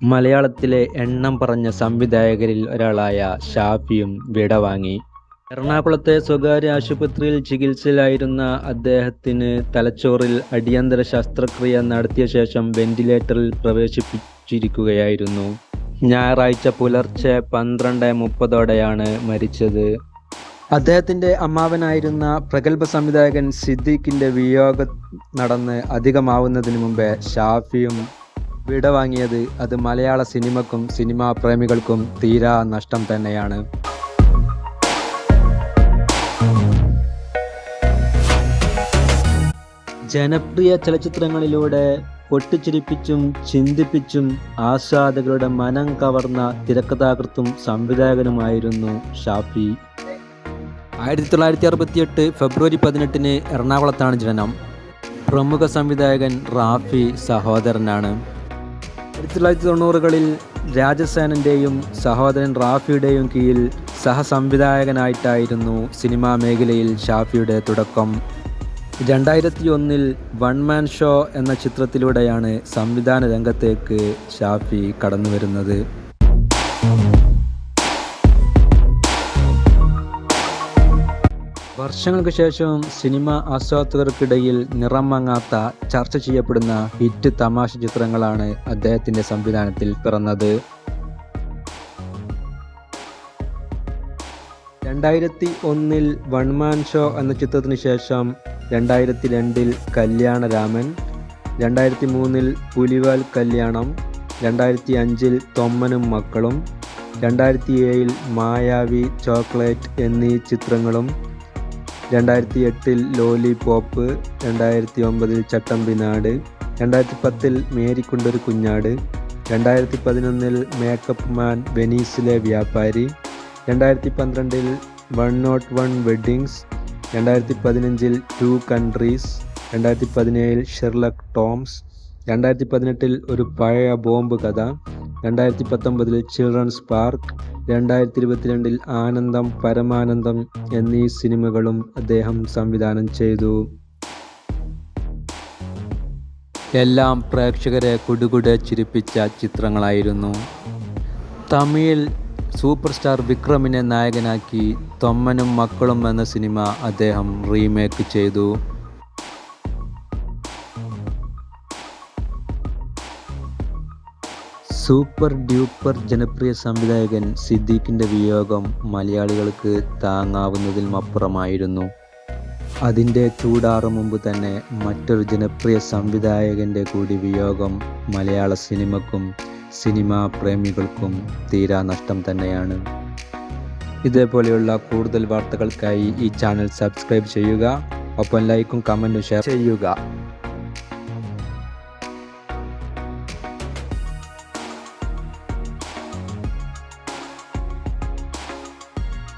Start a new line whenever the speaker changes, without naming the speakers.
മലയാളത്തിലെ എണ്ണം പറഞ്ഞ സംവിധായകരിൽ ഒരാളായ ഷാഫിയും വിടവാങ്ങി എറണാകുളത്തെ സ്വകാര്യ ആശുപത്രിയിൽ ചികിത്സയിലായിരുന്ന അദ്ദേഹത്തിന് തലച്ചോറിൽ അടിയന്തര ശസ്ത്രക്രിയ നടത്തിയ ശേഷം വെന്റിലേറ്ററിൽ പ്രവേശിപ്പിച്ചിരിക്കുകയായിരുന്നു. ഞായറാഴ്ച പുലർച്ചെ പന്ത്രണ്ട് മുപ്പതോടെയാണ് മരിച്ചത്. അദ്ദേഹത്തിന്റെ അമ്മാവനായിരുന്ന പ്രഗത്ഭ സംവിധായകൻ സിദ്ദീഖിന്റെ വിയോഗം നടന്ന് അധികമാവുന്നതിന് മുമ്പേ ഷാഫിയും വിടവാങ്ങിയത് അത് മലയാള സിനിമക്കും സിനിമാ പ്രേമികൾക്കും തീരാ നഷ്ടം തന്നെയാണ്. ജനപ്രിയ ചലച്ചിത്രങ്ങളിലൂടെ പൊട്ടിച്ചിരിപ്പിച്ചും ചിന്തിപ്പിച്ചും ആസ്വാദകരുടെ മനം കവർന്ന തിരക്കഥാകൃത്തും സംവിധായകനുമായിരുന്നു ഷാഫി. ആയിരത്തി തൊള്ളായിരത്തി അറുപത്തിയെട്ട് ഫെബ്രുവരി പതിനെട്ടിന് എറണാകുളത്താണ് ജനനം. പ്രമുഖ സംവിധായകൻ റാഫി സഹോദരനാണ്. ആയിരത്തി തൊള്ളായിരത്തി തൊണ്ണൂറുകളിൽ രാജസേനന്റെയും സഹോദരൻ റാഫിയുടെയും കീഴിൽ സഹസംവിധായകനായിട്ടായിരുന്നു സിനിമാ മേഖലയിൽ ഷാഫിയുടെ തുടക്കം. രണ്ടായിരത്തി ഒന്നിൽ വൺ മാൻ ഷോ എന്ന ചിത്രത്തിലൂടെയാണ് സംവിധാന രംഗത്തേക്ക് ഷാഫി കടന്നു വരുന്നത് വർഷങ്ങൾക്ക് ശേഷം സിനിമ ആസ്വാദകർക്കിടയിൽ നിറം മങ്ങാത്ത ചർച്ച ചെയ്യപ്പെടുന്ന ഹിറ്റ് തമാശ ചിത്രങ്ങളാണ് അദ്ദേഹത്തിന്റെ സംവിധാനത്തിൽ പിറന്നത്. രണ്ടായിരത്തി ഒന്നിൽ വൺമാൻ ഷോ എന്ന ചിത്രത്തിന് ശേഷം രണ്ടായിരത്തി രണ്ടിൽ കല്യാണരാമൻ രണ്ടായിരത്തി മൂന്നിൽ പുലിവാൽ കല്യാണം രണ്ടായിരത്തി അഞ്ചിൽ തൊമ്മനും മക്കളും രണ്ടായിരത്തി ഏഴിൽ മായാവി ചോക്ലേറ്റ് എന്നീ ചിത്രങ്ങളും രണ്ടായിരത്തി എട്ടിൽ ലോലി പോപ്പ് രണ്ടായിരത്തി ഒമ്പതിൽ ചട്ടമ്പിനാട് രണ്ടായിരത്തി പത്തിൽ മേരിക്കൊണ്ടൊരു കുഞ്ഞാട് രണ്ടായിരത്തി പതിനൊന്നിൽ മേക്കപ്പ് മാൻ വെനീസിലെ വ്യാപാരി രണ്ടായിരത്തി പന്ത്രണ്ടിൽ വൺ നോട്ട് വൺ വെഡ്ഡിങ്സ് രണ്ടായിരത്തി പതിനഞ്ചിൽ ടു കൺട്രീസ് രണ്ടായിരത്തി പതിനേഴിൽ ഷെർലക് ടോംസ് രണ്ടായിരത്തി പതിനെട്ടിൽ ഒരു പഴയ ബോംബ് കഥ രണ്ടായിരത്തി പത്തൊമ്പതിൽ ചിൽഡ്രൻസ് പാർക്ക് രണ്ടായിരത്തി ഇരുപത്തിരണ്ടിൽ ആനന്ദം പരമാനന്ദം എന്നീ സിനിമകളും അദ്ദേഹം സംവിധാനം ചെയ്തു. എല്ലാം പ്രേക്ഷകരെ കുടുകുടെ ചിരിപ്പിച്ച ചിത്രങ്ങളായിരുന്നു. തമിഴിൽ സൂപ്പർ സ്റ്റാർ വിക്രമിനെ നായകനാക്കി തൊമ്മനും മക്കളും എന്ന സിനിമ അദ്ദേഹം റീമേക്ക് ചെയ്തു. സൂപ്പർ ഡ്യൂപ്പർ ജനപ്രിയ സംവിധായകൻ സിദ്ദീഖിന്റെ വിയോഗം മലയാളികൾക്ക് താങ്ങാവുന്നതിലും അപ്പുറമായിരുന്നു. അതിന്റെ ചൂടാറ് മുമ്പ് തന്നെ മറ്റൊരു ജനപ്രിയ സംവിധായകന്റെ കൂടി വിയോഗം മലയാള സിനിമക്കും സിനിമാ പ്രേമികൾക്കും തീരാ നഷ്ടം തന്നെയാണ്. ഇതേപോലെയുള്ള കൂടുതൽ വാർത്തകൾക്കായി ഈ ചാനൽ സബ്സ്ക്രൈബ് ചെയ്യുക. ഒപ്പം ലൈക്കും കമന്റും ഷെയർ ചെയ്യുക.